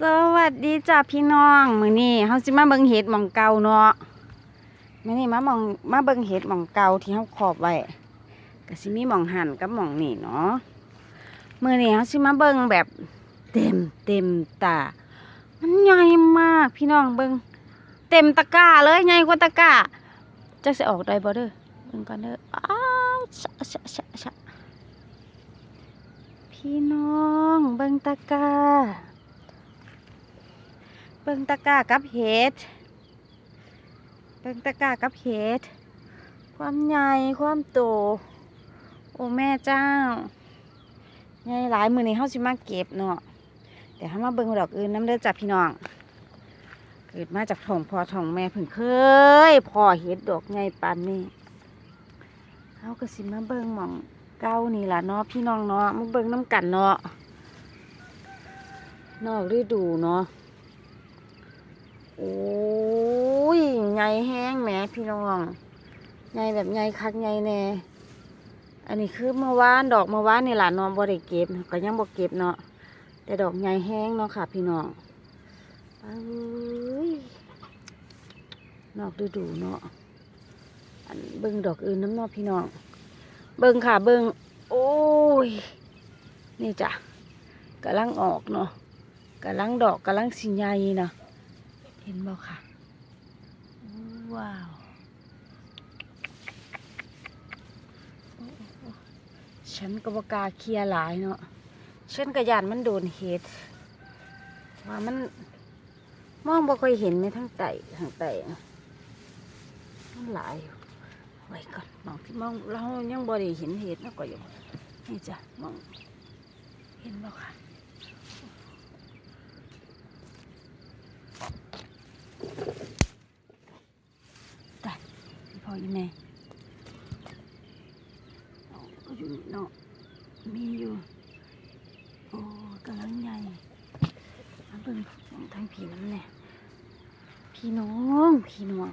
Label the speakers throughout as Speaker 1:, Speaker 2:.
Speaker 1: สวัสดีจ้าพี่น้องมือนี้เฮาสิมาเบิ่งเห็ดหม่องเก่าเนาะมื้อนี้มาหม่องมาเบิ่งเห็ดหม่องเก่าที่เฮาขอบไว้ก็สิมีหม่องหั่นกับหม่องนี่เนาะมื้อนี้เฮาสิมาเบิ่งแบบเต็มเต็มตา มันใหญ่มากพี่น้องเบิ่งเต็มตะกร้าเลยใหญ่กว่าตะกร้าจักสิออกได้บ่เด้อเบิ่งกันเด้ออ้าวชะชะชะชะพี่น้องเบิ่งตะกร้า เบิ่งตะก้ากับเห็ดเบิ่งตะก้ากับเห็ดความใหญ่ความโต โอ้แม่เจ้าใหญ่หลายมือนี้เฮาสิมาเก็บเนาะเดี๋ยวเฮามาเบิ่งดอกอื่นน้ำเด้อจ้ะพี่น้องเกิดมาจากท้องพ่อท้องแม่เพิ่งเคยพ่อเห็ดดอกใหญ่ปานนี้เฮาก็สิมาเบิ่งหม่องเก้านี่ล่ะเนาะพี่น้องเนาะมาเบิ่งน้ำกันเนาะนอกฤดูเนาะ โอ้ยใหญ่แห้งแหมพี่น้องใหญ่แบบใหญ่คักใหญ่แน่ อันนี้คือเมื่อวานดอกเมื่อวานนี่แหละเนาะบ่ได้เก็บก็ยังบ่เก็บเนาะแต่ดอกใหญ่แห้งเนาะค่ะ พี่น้องเอ้ยนอกฤดูเนาะอันเบิ่งดอกอื่นน้ำเนอกพี่น้อง เบิ่งค่ะเบิ่งโอ้ย นี่จ้ะกำลังออกเนาะกำลังดอกกำลังสิใหญ่เนาะ เห็นบ่ค่ะ ว้าวฉันก็บกาเคลียร์หลายเนาะฉันกระยานมันโดนเห็ดว่ามันมองบ่ค่อยเห็นไหมทั้งไต่ทั้งไต่มันหลายอยู่ไว้ก่อนมองที่มองเรายังบ่ได้เห็นเห็ดนะก็อยู่นี่จ้ะมองเห็นบ่ค่ะ พ่ อีแม่เอาก็อยู่นี่เนาะมีอยู่โอ้กำลังใหญ่มาเบิ่งทางผีน้ำเนี่พี่น้องพี่น้อง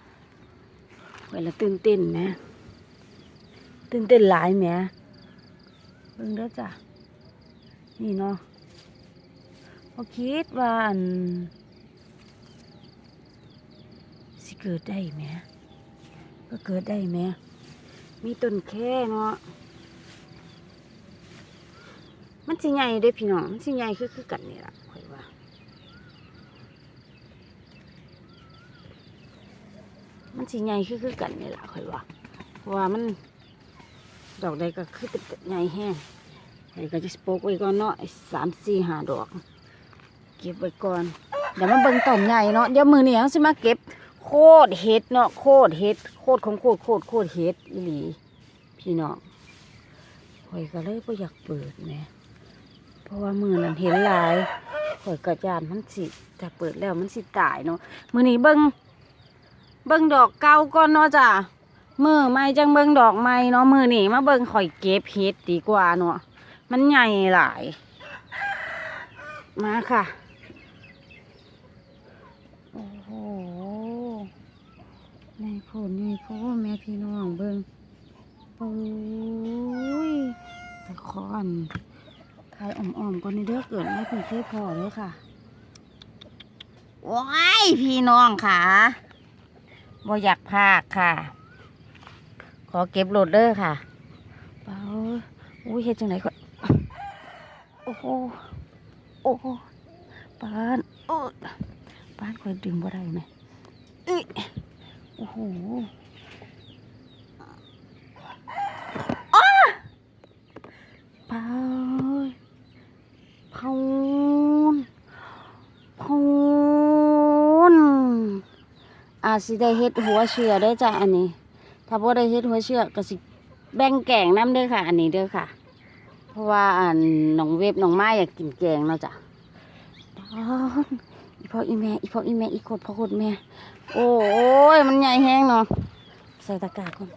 Speaker 1: เวลาตื่นเต้นไหมตื่นเต้นหลายแหมเบิ่งเด้อจ้ะนี่เนาะพอคิดว่าอันสิเกิดได้ไหม ก็เกิดได้ไหม มีต้นแค่เนาะ มันสิใหญ่เด้พี่น้อง มันสิใหญ่คือคือกันนี่ล่ะข่อยว่า มันสิใหญ่คือคือกันนี่ล่ะข่อยว่า เพราะว่ามัน ดอกใดก็คือเป็นใหญ่แห้งข่อยก็จะสโปกไว้ก่อนเนาะสามสี่ห้าดอก เก็บไว้ก่อน เดี๋ยวมาเบิ่งต้นใหญ่เนาะ เดี๋ยวมือเหนี้เราสิมาเก็บ โคตรเห็ดเนาะโคตรเห็ดโคตรของโคตรโคตรโคตรเห็ดอีหลี พี่น้องข่อยก็เลยบ่อยากเปิดแหมเพราะว่ามือนั้นเห็นหลายข่อยก็ยานมันสิถ้าเปิดแล้วมันสิตายเนาะมือนี้เบิ่งเบิ่งดอกเก่าก่อนเนาะจ้ะมือใหม่จังเบิ่งดอกใหม่เนาะมือนี้มาเบิ่งข่อยเก็บเห็ดดีกว่าเนาะมันใหญ่หลาย มาค่ะ โอ้โห ในโพนในโพนแม่พี่น้องเบิ่งโอ้ยตะคอนทายอ่อมๆก่อนในเด้อเกิดไม่เป็นเคยพอเด้อค่ะว้ายพี่น้องค่ะบ่อยากพากค่ะ ขอเก็บโหลดเด้อค่ะเปล่าอุ้ยเฮ็ดจังไหนก่อนโอ้โหโอ้โหปานโอ้ปานคอยดึงบ่ได้ไหมเอ้ย อ้โหอ้าพนพนอาจสิได้เฮ็ดหัวเชือได้จ้ะอันนี้ ถ้าบ่ได้เฮ็ดหัวเชือก็สิแบ่งแกงน้ำเด้อค่ะ อันนี้เด้อค่ะ เพราะว่าอันน้องเวฟน้องไม้อยากกินแกงเนาะจ้ะปาน พ่ออีแม่อีพ่ออีแม่อีโคตรพ่อโคตรแม่ โอ้ยมันใหญ่แห้งเนาะใส่ตะกร้าก่อน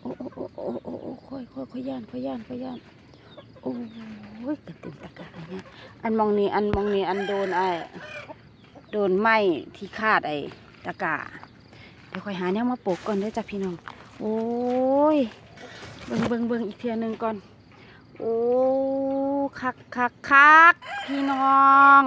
Speaker 1: โอ้โอ้โอ้โอ้โอ้ค่อยค่อยค่อยย่านค่อยย่านค่อยย่านโอ้ยกระติมตะกร้าเนี้ยอันมองนี้อันมองนี้อันโดนไอ้โดนไหมที่คาดไอ้ตะกร้าเดี๋ยวค่อยหาแนวมาปลูกก่อนเด้อจ้ะพี่น้องโอ้ยเบิ่งเบิ่งเบิ่งอีกเทียนึงก่อน โอ้ คักคักคักพี่น้อง